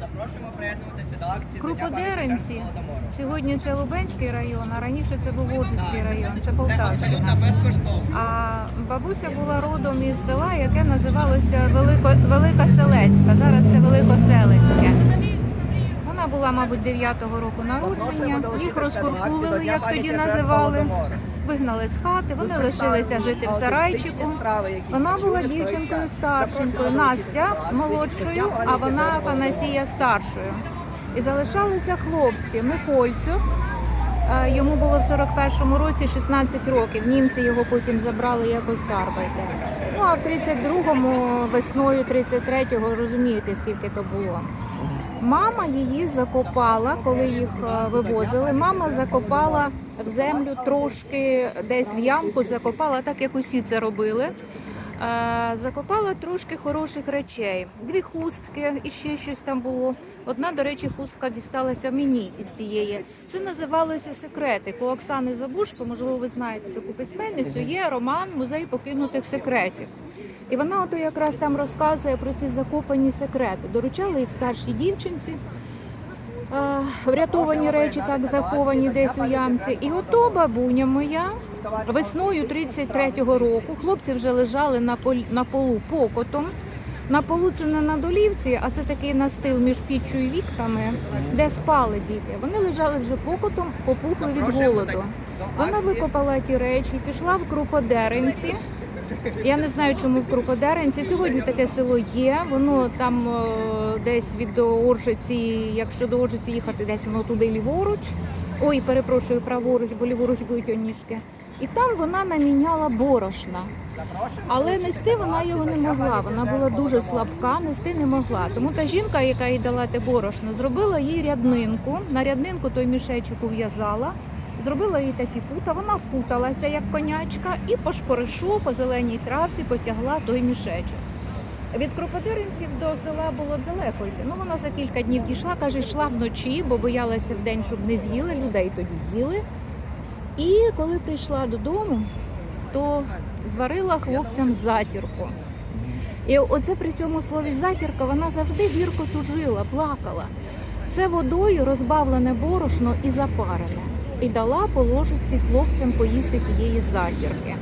Запрошуємо приєднуватися до акції. Круподеренці. Сьогодні це Лубенський район, а раніше це був Вордицький район, це Це Полтавщина. безкоштовно. А бабуся була родом із села, яке називалося Велико, Велика Селецька. Зараз це Великоселецьке. Вона була, мабуть, 9-го року народження. Їх розкуркулили, як тоді називали. Вигнали з хати, вони лишилися жити в сарайчику. Вона була дівчинкою старшенькою, Настя молодшою, а вона Панасія старшою. І залишалися хлопці. Микольцю. е, Йому було в 41-му році 16 років. Німці його потім забрали якось Дарбайте. Ну а в 32-му весною 33-го розумієте, скільки то було. Мама її закопала, коли їх е, вивозили. Мама закопала в землю трошки десь в ямку, закопала так, як усі це робили. Е, Закопала трошки хороших речей. Дві хустки і ще щось там було. Одна, до речі, хустка дісталася мені із тієї. Це називалося секретик. У Оксани Забушко, можливо, ви знаєте таку письменницю. Є роман Музей покинутих секретів. І вона ото якраз там розказує про ці закопані секрети. Доручали їх старшій дівчинці. Врятовані речі так заховані десь у ямці. І ото бабуня моя весною 33-го року хлопці вже лежали на пол- на полу покотом. На полу це не на долівці, а це такий настил між піччю і вікнами, де спали діти. Вони лежали вже покотом, попухли від голоду. Вона викопала ті речі, пішла в Круподеренці. Я не знаю, чому в Круподеренці. Сьогодні таке село є. Воно там е, десь від Оржиці, якщо до Оржиці їхати, десь воно туди ліворуч. Ой, перепрошую, праворуч, бо ліворуч будуть оніжки. І там вона наміняла борошна. Але нести вона його не могла. Вона була дуже слабка, нести не могла. Тому та жінка, яка їй дала те борошно, зробила їй ряднинку. На ряднинку той мішечок ув'язала. Зробила їй такі пута, вона впуталася як конячка і по шпоришу, по зеленій травці потягла той мішечок. Від крокодиринців до села було далеко йти. Ну вона за кілька днів дійшла, каже, йшла вночі, бо боялася вдень, щоб не з'їли. Людей тоді їли. І коли прийшла додому, то зварила хлопцям затірку. І оце при цьому слові затірка вона завжди гірко тужила, плакала. Це водою розбавлене борошно і запарене. І дала по хлопцям поїсти тієї затірки.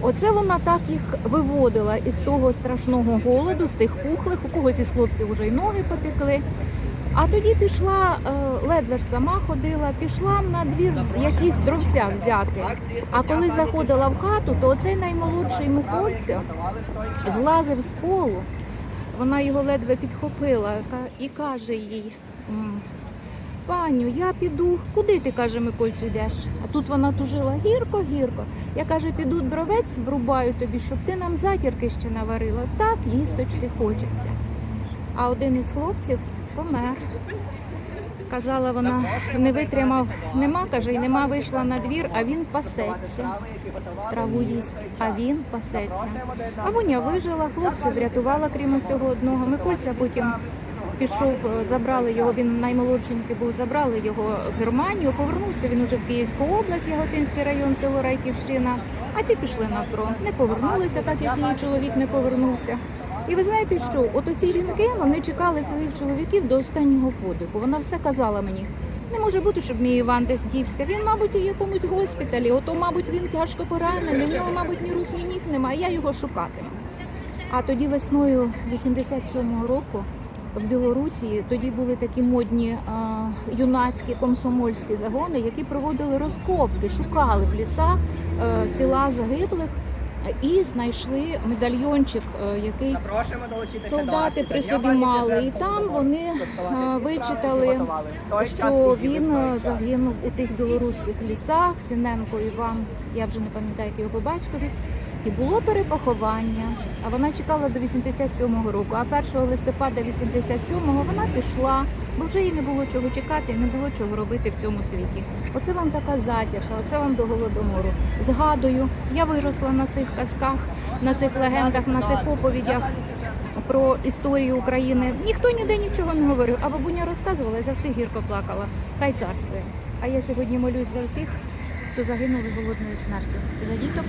Оце вона так їх виводила із того страшного голоду, з тих пухлих, у когось із хлопців вже й ноги потекли. А тоді пішла, е, ледве ж сама ходила, пішла на двір якісь дровця взяти. А коли заходила в хату, то оцей наймолодший Микольця злазив з полу, вона його ледве підхопила і каже їй. М, Паню, я піду. Куди ти каже Микольцю йдеш? А тут вона тужила гірко, гірко. Я каже, піду дровець врубаю тобі, щоб ти нам затірки ще наварила. Так їсточки хочеться. А один із хлопців помер. Казала вона, не витримав, нема, каже, і нема вийшла на двір, а він пасеться. Траву їсть, а він пасеться. А Буня вижила, хлопців врятувала, крім цього одного. Микольця потім пішов, е, забрали його, він наймолодшенький був, забрали його в Германію, повернувся він уже в Київську область, Яготинський район, село Райківщина. А ті пішли на фронт. Не повернулися, так як її чоловік не повернувся. І ви знаєте що? От оці жінки вони чекали своїх чоловіків до останнього подиху. Вона все казала мені. Не може бути, щоб мій Іван десь дівся. Він, мабуть, у якомусь госпіталі. Ото, мабуть, він тяжко поранений. В нього, мабуть, ні рук, ні ніг немає. Я його шукатиму. А тоді весною 87-го року в Білорусі тоді були такі модні а, юнацькі комсомольські загони, які проводили розкопки, шукали в лісах е, тіла загиблих і знайшли медальйончик, е, який солдати при собі мали. І там вони е, вичитали, що він загинув у тих білоруських лісах. Сіненко Іван, я вже не пам'ятаю, як його по батькові. І було перепоховання, а вона чекала до 87-го року. А 1 листопада 87-го вона пішла, бо вже їй не було чого чекати, не було чого робити в цьому світі. Оце вам така затірка, оце вам до голодомору. Згадую, я виросла на цих казках, на цих легендах, на цих оповідях про історію України. Ніхто ніде нічого не говорив, а бабуня розказувала і завжди гірко плакала. Хай царствує. А я сьогодні молюсь за всіх, хто загинули голодною смертю. За діток,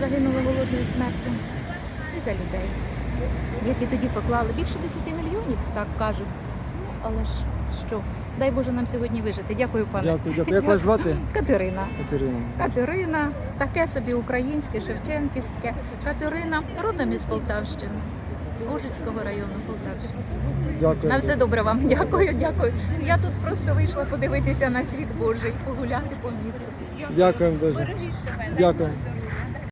загинули голодною смертю, і за людей, які тоді поклали більше 10 мільйонів, так кажуть, але ж що? Дай Боже нам сьогодні вижити. Дякую, пане. Дякую, дякую. Як вас звати? Катерина. Катерина. Катерина, таке собі українське, шевченківське. Катерина, родом із Полтавщини, Ужицького району Полтавщини. Дякую. На все добре вам. Дякую, дякую. Я тут просто вийшла подивитися на світ Божий, погуляти по місту. Дякуємо дуже. Бережіть себе. Дякую.